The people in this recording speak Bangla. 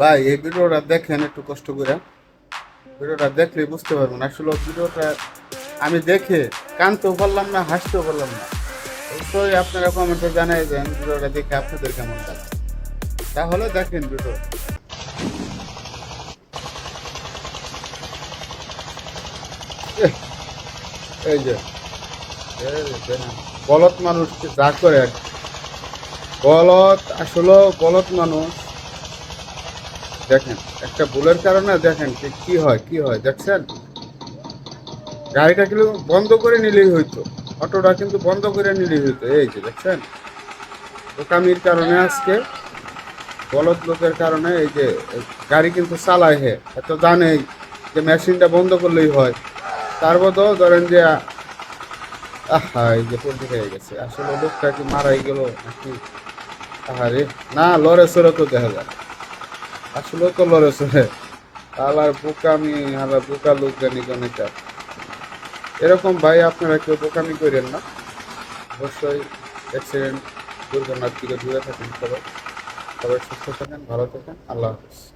ভাই, এই ভিডিওটা দেখেন একটু কষ্ট করে। ভিডিওটা দেখলে বুঝতে পারবেন, আসলে ভিডিওটা আমি দেখে কানতেও পারলাম না, হাসতেও পারলাম না। অবশ্যই আপনারা কমেন্টে জানাই দেন ভিডিওটা দেখে আপনাদের কেমন লাগে। তাহলে দেখেন ভিডিও। এই যে বলদ মানুষ যা করে। বলদ আসলে বলদ মানুষ। দেখেন একটা ভুলের কারণে দেখেন যে কি হয় কি হয় দেখছেন? গাড়িটা কিন্তু বন্ধ করে নিলেই হইতো অটোটা কিন্তু বন্ধ করে নিলেই হইতো এই যে দেখছেন? বোকামির কারণে আজকে বলদ লোকের কারণে এই যে গাড়ি কিন্তু চালায় হে এত জানেই যে মেশিনটা বন্ধ করলেই হয়। তার বদল ধরেন যে আহা এই যে পোল্ট্রি হয়ে গেছে আসলে লোকটা কি মারাই গেল নাকি? আহারে না লড়ে সরে তো দেখা যায়। আসলে তো আছে আলার বোকামি আলার বোকা লোক জানি গণিতা এরকম ভাই আপনারা কেউ বোকামি করেন না। অবশ্যই অ্যাক্সিডেন্ট দুর্ঘটনার দিকে দূরে থাকেন সবাই। সবাই সুস্থ থাকেন, ভালো থাকেন। আল্লাহ হাফিজ।